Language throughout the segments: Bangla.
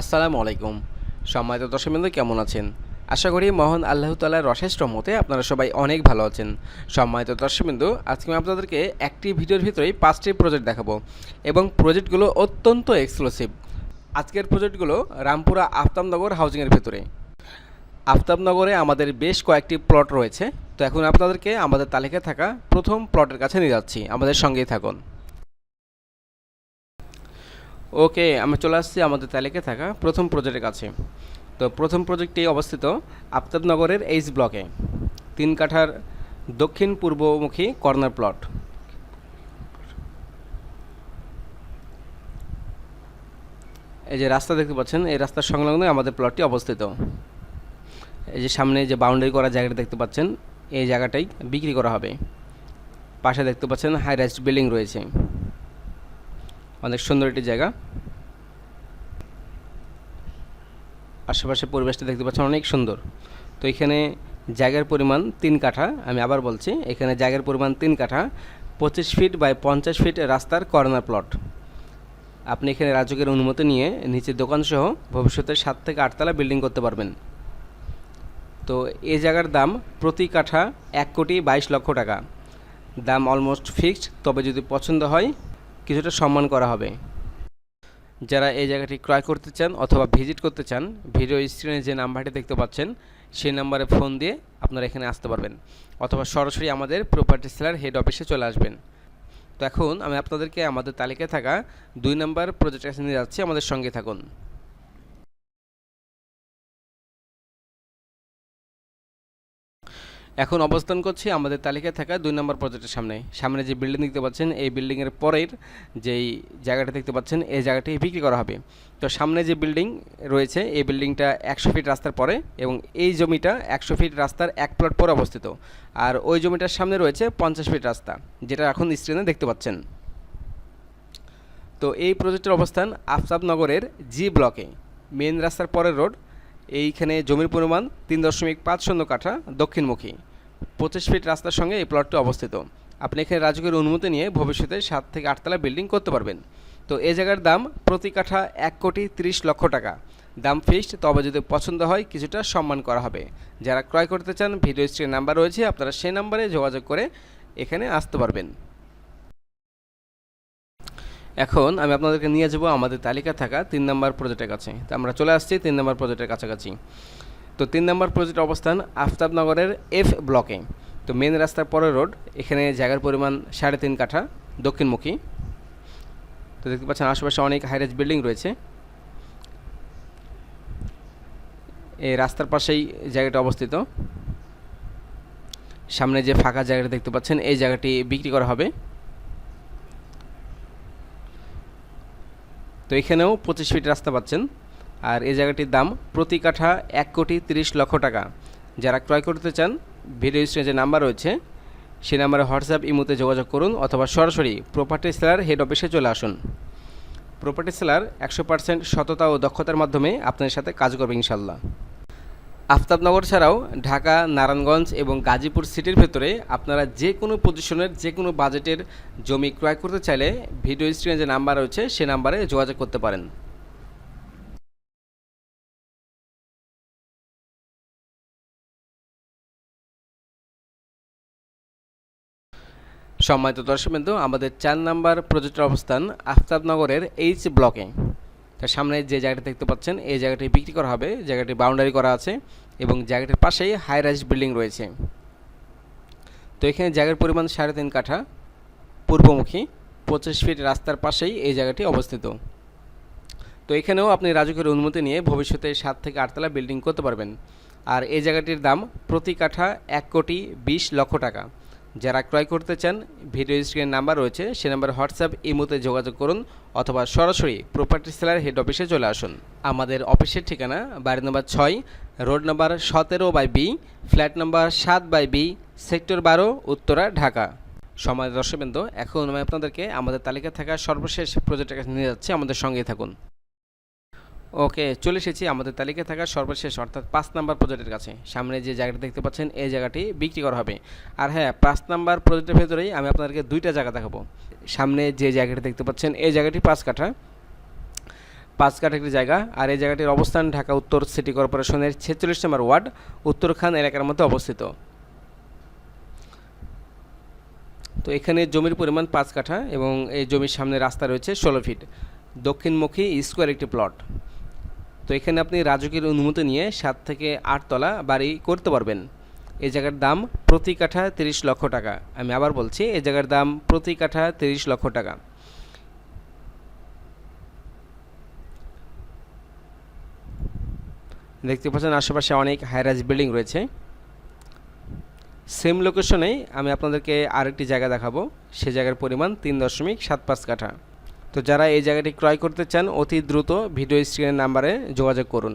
আসসালামু আলাইকুম। সম্মানিত দর্শকবৃন্দ, কেমন আছেন? আশা করি মহান আল্লাহ তালার অশেষ রহমতে আপনারা সবাই অনেক ভালো আছেন। সম্মানিত দর্শকবৃন্দ, আজকে আমি আপনাদেরকে একটি ভিডিওর ভিতরেই পাঁচটি প্রজেক্ট দেখাবো এবং প্রজেক্টগুলো অত্যন্ত এক্সক্লুসিভ আজকের প্রজেক্টগুলো রামপুরা আফতাবনগর হাউজিংয়ের ভেতরে। আফতাবনগরে আমাদের বেশ কয়েকটি প্লট রয়েছে। তো এখন আপনাদেরকে আমাদের তালিকায় থাকা প্রথম প্লটের কাছে নিয়ে যাচ্ছি। আমাদের সঙ্গেই থাকুন। ওকে আমি চলে আসছি আমাদের তালিকায় থাকা প্রথম প্রজেক্টের কাছে। তো প্রথম প্রজেক্টটি অবস্থিত আফতাবনগরের এইচ ব্লকে তিন কাঠার দক্ষিণ পূর্বমুখী কর্নার প্লট এই যে রাস্তা দেখতে পাচ্ছেন, এই রাস্তার সংলগ্ন আমাদের প্লটটি অবস্থিত। এই যে সামনে যে বাউন্ডারি করা জায়গাটা দেখতে পাচ্ছেন, এই জায়গাটাই বিক্রি করা হবে। পাশে দেখতে পাচ্ছেন হাই রাইজ বিল্ডিং রয়েছে। অনেক সুন্দর একটি জায়গা। আশেপাশে পরিবেশটা দেখতে পাচ্ছেন অনেক সুন্দর। তো এখানে জায়গার পরিমাণ তিন কাঠা, আমি আবার বলছি, এখানে জায়গার পরিমাণ তিন কাঠা, পঁচিশ ফিট বাই পঞ্চাশ ফিট রাস্তার কর্নার প্লট। আপনি এখানে রাজকের অনুমতি নিয়ে নিচে দোকানসহ ভবিষ্যতে সাত থেকে আটতলা বিল্ডিং করতে পারবেন। তো এই জায়গার দাম প্রতি কাঠা এক কোটি বাইশ লক্ষ টাকা। দাম অলমোস্ট ফিক্সড তবে যদি পছন্দ হয় কিছুটা সম্মান করা হবে। যারা এই জায়গাটি ক্রয় করতে চান অথবা ভিজিট করতে চান, ভিডিও স্ক্রিনে যে নাম্বারটি দেখতে পাচ্ছেন, সেই নাম্বারে ফোন দিয়ে আপনারা এখানে আসতে পারবেন অথবা সরাসরি আমাদের প্রপার্টি সেলার হেড অফিসে চলে আসবেন। তো এখন আমি আপনাদেরকে আমাদের তালিকায় থাকা দুই নম্বর প্রজেক্ট কাছে নিয়ে যাচ্ছি। আমাদের সঙ্গে থাকুন। এখন অবস্থান করছি আমাদের তালিকায় থাকা দুই নম্বর প্রজেক্টের সামনে। সামনে যে বিল্ডিং দেখতে পাচ্ছেন, এই বিল্ডিংয়ের পরের যেই জায়গাটা দেখতে পাচ্ছেন, এই জায়গাটি বিক্রি করা হবে। তো সামনে যে বিল্ডিং রয়েছে, এই বিল্ডিংটা একশো ফিট রাস্তার পরে এবং এই জমিটা একশো ফিট রাস্তার এক প্লট পরে অবস্থিত। আর ওই জমিটার সামনে রয়েছে পঞ্চাশ ফিট রাস্তা, যেটা এখন স্ক্রিনে দেখতে পাচ্ছেন। তো এই প্রজেক্টের অবস্থান আফতাবনগরের জি ব্লকে মেন রাস্তার পরের রোড এইখানে জমির পরিমাণ তিন দশমিক পাঁচ শূন্য কাঠা দক্ষিণমুখী। পঁচিশ ফিট রাস্তার সঙ্গে এই প্লটটি অবস্থিত। আপনি এখানে রাজকীয় অনুমতি নিয়ে ভবিষ্যতে সাত থেকে আটতলা বিল্ডিং করতে পারবেন। তো এই জায়গার দাম প্রতি কাঠা এক কোটি তিরিশ লক্ষ টাকা। দাম ফিক্সড তবে যদি পছন্দ হয়, কিছুটা সম্মান করা হবে। যারা ক্রয় করতে চান ভিডিও স্ক্রিন নাম্বার রয়েছে, আপনারা সেই নাম্বারে যোগাযোগ করে এখানে আসতে পারবেন। এখন আমি আপনাদেরকে নিয়ে যাব আমাদের তালিকা থাকা তিন নম্বর প্রজেক্টের কাছে। তো আমরা চলে আসছি তিন নম্বর প্রজেক্টের কাছাকাছি। তো তিন নম্বর প্রজেক্ট অবস্থান আফতাবনগরের এফ ব্লকে তো মেন রাস্তার পরের রোড এখানে জায়গার পরিমাণ সাড়ে তিন কাঠা, দক্ষিণমুখী। তো দেখতে পাচ্ছেন আশেপাশে অনেক হাইরেজ বিল্ডিং রয়েছে। এই রাস্তার পাশেই জায়গাটা অবস্থিত। সামনে যে ফাঁকা জায়গাটা দেখতে পাচ্ছেন, এই জায়গাটি বিক্রি করা হবে। তো এখানেও পঁচিশ ফিট রাস্তা পাচ্ছেন। আর এই জায়গাটির দাম প্রতি কাঠা এক কোটি তিরিশ লক্ষ টাকা। যারা ক্রয় করতে চান, ভিডিও স্ক্রিনে যে নাম্বার রয়েছে, সে নাম্বারে হোয়াটসঅ্যাপ, ইমোতে যোগাযোগ করুন অথবা সরাসরি প্রপার্টি সেলার হেড অফিসে চলে আসুন। প্রপার্টি সেলার একশো পার্সেন্ট সততা ও দক্ষতার মাধ্যমে আপনাদের সাথে কাজ করবে ইনশাল্লাহ আফতাবনগর ছাড়াও ঢাকা, নারায়ণগঞ্জ এবং গাজীপুর সিটির ভেতরে আপনারা যে কোনো পজিশনের যে কোনো বাজেটের জমি ক্রয় করতে চাইলে ভিডিও স্ক্রিনে যে নাম্বার রয়েছে, সে নাম্বারে যোগাযোগ করতে পারেন। সম্মানিত দর্শকবৃন্দ, আমাদের চার নাম্বার প্রজেক্টের অবস্থান আফতাবনগরের এইচ ব্লকে তার সামনে যে জায়গাটা দেখতে পাচ্ছেন, এই জায়গাটি বিক্রি করা হবে, জায়গাটি বাউন্ডারি করা আছে এবং জায়গাটির পাশেই হাই রাইজ বিল্ডিং রয়েছে। তো এখানে জায়গার পরিমাণ সাড়ে তিন কাঠা, পূর্বমুখী, পঁচিশ ফিট রাস্তার পাশেই এই জায়গাটি অবস্থিত। তো এখানেও আপনি রাজকের অনুমতি নিয়ে ভবিষ্যতে সাত থেকে আটতলা বিল্ডিং করতে পারবেন। আর এই জায়গাটির দাম প্রতি কাঠা এক কোটি বিশ লক্ষ টাকা। যারা ক্রয় করতে চান, ভিডিও স্ক্রিনের নাম্বার রয়েছে, সে নাম্বার হোয়াটসঅ্যাপ, ইমোতে যোগাযোগ করুন অথবা সরাসরি প্রপার্টি সেলার হেড অফিসে চলে আসুন। আমাদের অফিসের ঠিকানা বাড়ি নম্বর ছয়, রোড নম্বর সতেরো বাই বি, ফ্ল্যাট নম্বর সাত বাই বি, সেক্টর বারো, উত্তরা, ঢাকা। সময় দর্শকবৃন্দ, এখন আমি আপনাদেরকে আমাদের তালিকায় থাকা সর্বশেষ প্রজেক্টের কাছে নিয়ে যাচ্ছি। আমাদের সঙ্গে থাকুন। ওকে, চলে এসেছি আমাদের তালিকায় থাকা সর্বশেষ, অর্থাৎ পাঁচ নাম্বার প্রজেক্টের কাছে। সামনে যে জায়গাটি দেখতে পাচ্ছেন, এই জায়গাটি বিক্রি করা হবে। আর হ্যাঁ পাঁচ নাম্বার প্রজেক্টের ভেতরেই আমি আপনাদেরকে দুইটা জায়গা দেখাবো। সামনে যে জায়গাটি দেখতে পাচ্ছেন, এই জায়গাটি পাঁচ কাঠা। পাঁচ কাঠ একটি জায়গা, আর এই জায়গাটির অবস্থান ঢাকা উত্তর সিটি কর্পোরেশনের ছেচল্লিশ নম্বর ওয়ার্ড উত্তরখান এলাকার মধ্যে অবস্থিত। তো এখানে জমির পরিমাণ পাঁচ কাঠা এবং এই জমির সামনে রাস্তা রয়েছে ষোলো ফিট। দক্ষিণমুখী স্কোয়ার একটি প্লট। তো এখানে আপনি রাজকীয় অনুমতি নিয়ে সাত থেকে আট তলা বাড়ি করতে পারবেন। এই জায়গার দাম প্রতি কাঠা তিরিশ লক্ষ টাকা। আমি আবার বলছি, এই জায়গার দাম প্রতি কাঠা তিরিশ লক্ষ টাকা। দেখতে পাচ্ছেন, আশেপাশে অনেক হাইরাইজ বিল্ডিং রয়েছে। সেম লোকেশনেই আমি আপনাদেরকে আরেকটি জায়গা দেখাবো। সে জায়গার পরিমাণ তিন দশমিক সাত পাঁচ কাঠা। তো যারা এই জায়গাটি ক্রয় করতে চান, অতি দ্রুত ভিডিও স্ক্রিনের নাম্বারে যোগাযোগ করুন।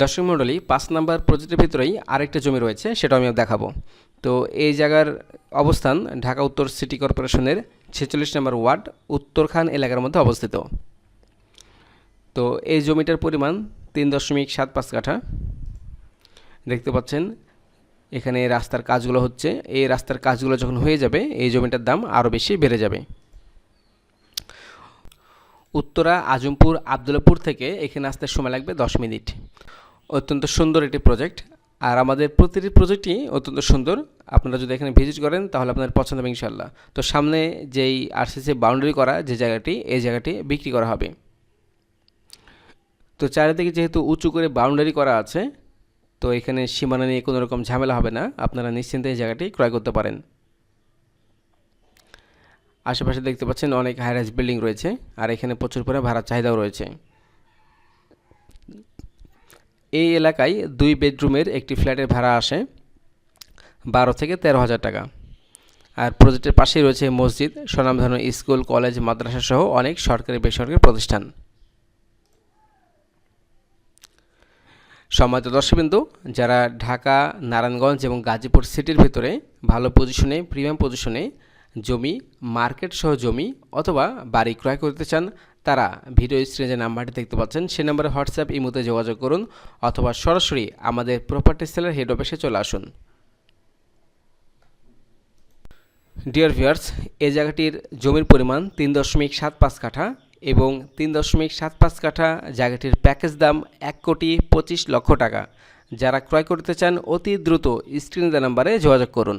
দর্শক মণ্ডলী, পাঁচ নাম্বার প্রজেক্টের ভিতরেই আরেকটা জমি রয়েছে সেটা আমি দেখাবো। তো এই জায়গার অবস্থান ঢাকা উত্তর সিটি কর্পোরেশনের ছেচল্লিশ নম্বর ওয়ার্ড, উত্তরখান এলাকার মধ্যে অবস্থিত। তো এই জমিটার পরিমাণ তিন দশমিক সাত পাঁচ কাঠা। দেখতে পাচ্ছেন, এখানে রাস্তার কাজগুলো হচ্ছে। এই রাস্তার কাজগুলো যখন হয়ে যাবে, এই জমিটার দাম আরও বেশি বেড়ে যাবে। উত্তরা, আজমপুর, আবদুল্লাপুর থেকে এখানে আসতে সময় লাগবে দশ মিনিট। অত্যন্ত সুন্দর একটি প্রজেক্ট আর আমাদের প্রতিটি প্রজেক্টই অত্যন্ত সুন্দর। আপনারা যদি এখানে ভিজিট করেন, তাহলে আপনাদের পছন্দ হবে ইনশাল্লাহ তো সামনে যেই আরসিসি বাউন্ডারি করা, যে জায়গাটি, এই জায়গাটি বিক্রি করা হবে। তো চারিদিকে যেহেতু উঁচু করে বাউন্ডারি করা আছে, তো এখানে সীমানা নিয়ে কোনো রকম ঝামেলা হবে না। আপনারা নিশ্চিন্তে এই জায়গাটি ক্রয় করতে পারেন। আশেপাশে দেখতে পাচ্ছেন অনেক হাইরাইজ বিল্ডিং রয়েছে, আর এখানে প্রচুর করে ভাড়ার চাহিদাও রয়েছে। এই এলাকায় দুই বেডরুমের একটি ফ্ল্যাটের ভাড়া আসে বারো থেকে তেরো হাজার টাকা। আর প্রজেক্টের পাশেই রয়েছে মসজিদ, স্বনামধন্য স্কুল, কলেজ, মাদ্রাসা সহ অনেক সরকারি বেসরকারি প্রতিষ্ঠান। সম্মানিত দর্শকবিন্দু, যারা ঢাকা, নারায়ণগঞ্জ এবং গাজীপুর সিটির ভিতরে ভালো পজিশনে প্রিমিয়াম পজিশনে জমি মার্কেট সহ জমি অথবা বাড়ি ক্রয় করতে চান, তারা ভিডিও স্ক্রিনে যে নাম্বারটি দেখতে পাচ্ছেন, সে নাম্বারে হোয়াটসঅ্যাপ, ইমোতে যোগাযোগ করুন অথবা সরাসরি আমাদের প্রপার্টি সেলের হেড অফিসে চলে আসুন। ডিয়ার ভিউয়ার্স এই জায়গাটির জমির পরিমাণ তিন দশমিক সাত পাঁচ কাঠা এবং তিন দশমিক সাত পাঁচ কাঠা জায়গাটির প্যাকেজ দাম এক কোটি পঁচিশ লক্ষ টাকা। যারা ক্রয় করতে চান, অতি দ্রুত স্ক্রিনে নাম্বারে যোগাযোগ করুন।